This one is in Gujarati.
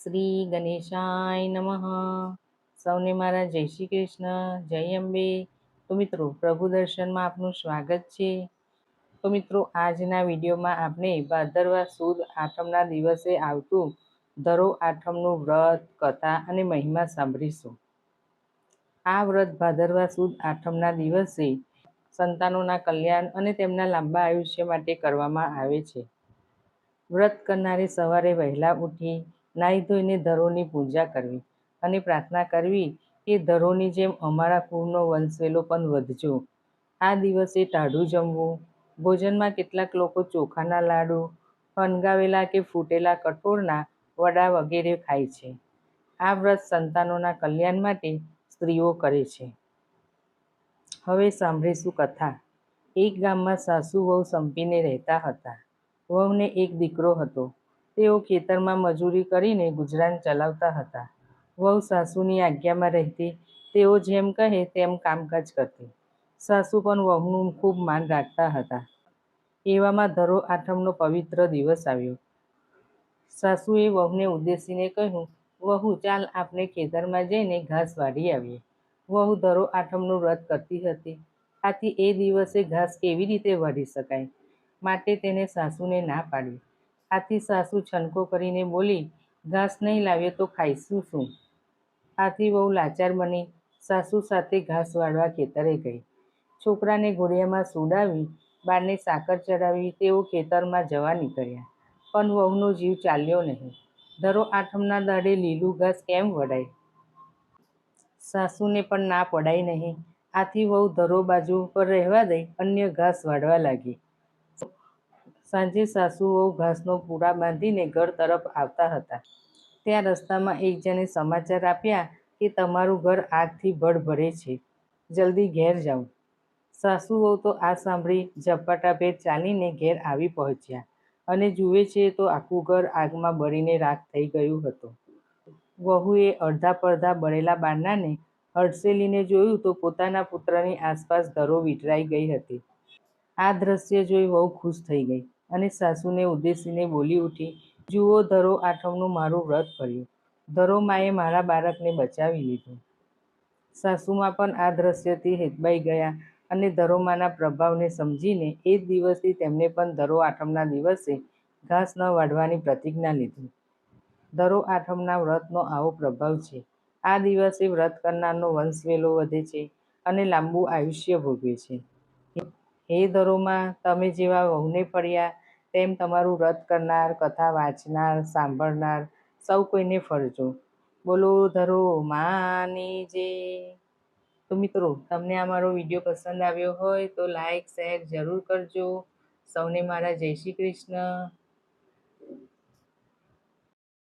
શ્રી ગણેશાય નમઃ. સૌને મારા જય શ્રી કૃષ્ણ, જય અંબે. તો મિત્રો, પ્રભુ દર્શનમાં આપનું સ્વાગત છે. તો મિત્રો, આજના વિડીયોમાં આપણે ભાદરવા સુદ આઠમના દિવસે આવતું ધરો આઠમનું વ્રત, કથા અને મહિમા સાંભળીશું. આ વ્રત ભાદરવા સુદ આઠમના દિવસે સંતાનોના કલ્યાણ અને તેમના લાંબા આયુષ્ય માટે કરવામાં આવે છે. વ્રત કરનારે સવારે વહેલા ઉઠી નાહી ધોઈને ધરોની પૂજા કરવી અને પ્રાર્થના કરવી કે ધરોની જેમ અમારા કુળનો વંશવેલો પણ વધજો. આ દિવસે ટાઢું જમવું, ભોજનમાં કેટલાક લોકો ચોખાના લાડુ ફનગાવેલા કે ફૂટેલા કઠોળના વડા વગેરે ખાય છે. આ વ્રત સંતાનોના કલ્યાણ માટે સ્ત્રીઓ કરે છે. હવે સાંભળીશું કથા. એક ગામમાં સાસુ વહુ સંપીને રહેતા હતા. વહુને એક દીકરો હતો. તેઓ ખેતરમાં મજૂરી કરીને ગુજરાન ચલાવતા હતા. વહુ સાસુની આજ્ઞામાં રહેતી તેઓ જેમ કહે તેમ કામકાજ કરતી. સાસુ પણ વહુનું ખૂબ માન રાખતા હતા. એવામાં ધરો આઠમનો પવિત્ર દિવસ આવ્યો. સાસુએ વહુને ઉદ્દેશીને કહ્યું, વહુ, ચાલ આપણે ખેતરમાં જઈને ઘાસ વાળી આવીએ. વહુ ધરો આઠમનું વ્રત કરતી હતી. આથી એ દિવસે ઘાસ કેવી રીતે વાઢી શકાય? માટે તેને સાસુને ના પાડી આથી સાસુ છનકો કરીને બોલી, ઘાસ નહીં લાવીએ તો ખાઈશું શું? આથી બહુ લાચાર બની, સાસુ સાથે ઘાસ વાળવા ખેતરે ગઈ. છોકરાને ઘોડિયામાં સુડાવી બારને સાકર ચડાવી, તેઓ ખેતરમાં જવા નીકળ્યા. પણ વહુનો જીવ ચાલ્યો નહીં. ધરો આઠમના દાડે લીલું ઘાસ કેમ વડાય? સાસુને પણ ના પડાય નહીં. આથી વહુ ધરો બાજુ પર રહેવા દઈ, અન્ય ઘાસ વાળવા લાગી. સાંજે સાસુઓ ઘાસનો પૂરા બાંધીને ઘર તરફ આવતા હતા. ત્યાં રસ્તામાં એક જણે સમાચાર આપ્યા કે તમારું ઘર આગથી ભડભડે છે. જલ્દી ઘેર જાઓ. સાસુઓ તો આ સાંભળી ઝપાટાભેર ચાલીને ઘેર આવી પહોંચ્યા અને જુએ છે તો આખું ઘર આગમાં બળીને રાખ થઈ ગયું હતું. વહુએ અડધા પડધા બળેલા બારણાને હડસેલીને જોયું તો પોતાના પુત્રની આસપાસ ધરો વિટરાઈ ગઈ હતી. આ દ્રશ્ય જોઈ વહુ ખુશ થઈ ગઈ અને સાસુને ઉદ્દેશીને બોલી ઉઠી, જુઓ, ધરો, આઠમનું મારું વ્રત કર્યું. ધરો, માએ મારા બાળકને બચાવી લીધું. સાસુમાં પણ આ દ્રશ્યથી હેતબાઈ ગયા અને ધરોમાના પ્રભાવને સમજીને એ જ દિવસથી તેમણે પણ ધરો આઠમના દિવસે ઘાસ ન વાઢવાની પ્રતિજ્ઞા લીધી. ધરો આઠમના વ્રતનો આવો પ્રભાવ છે. આ દિવસે વ્રત કરનારનો વંશવેલો વધે છે અને લાંબુ આયુષ્ય ભોગવે છે. હે ધરોમાં તમે જેવા વહુને ફર્યા તેમ તમારું વ્રત કરનાર, કથા વાંચનાર, સાંભળનાર સૌ કોઈને ફરજો. બોલો ધરો માની જે. તો મિત્રો, તમને આ મારો વીડિયો પસંદ આવ્યો હોય તો લાઈક, શેર જરૂર કરજો. સૌને મારા જય શ્રી કૃષ્ણ.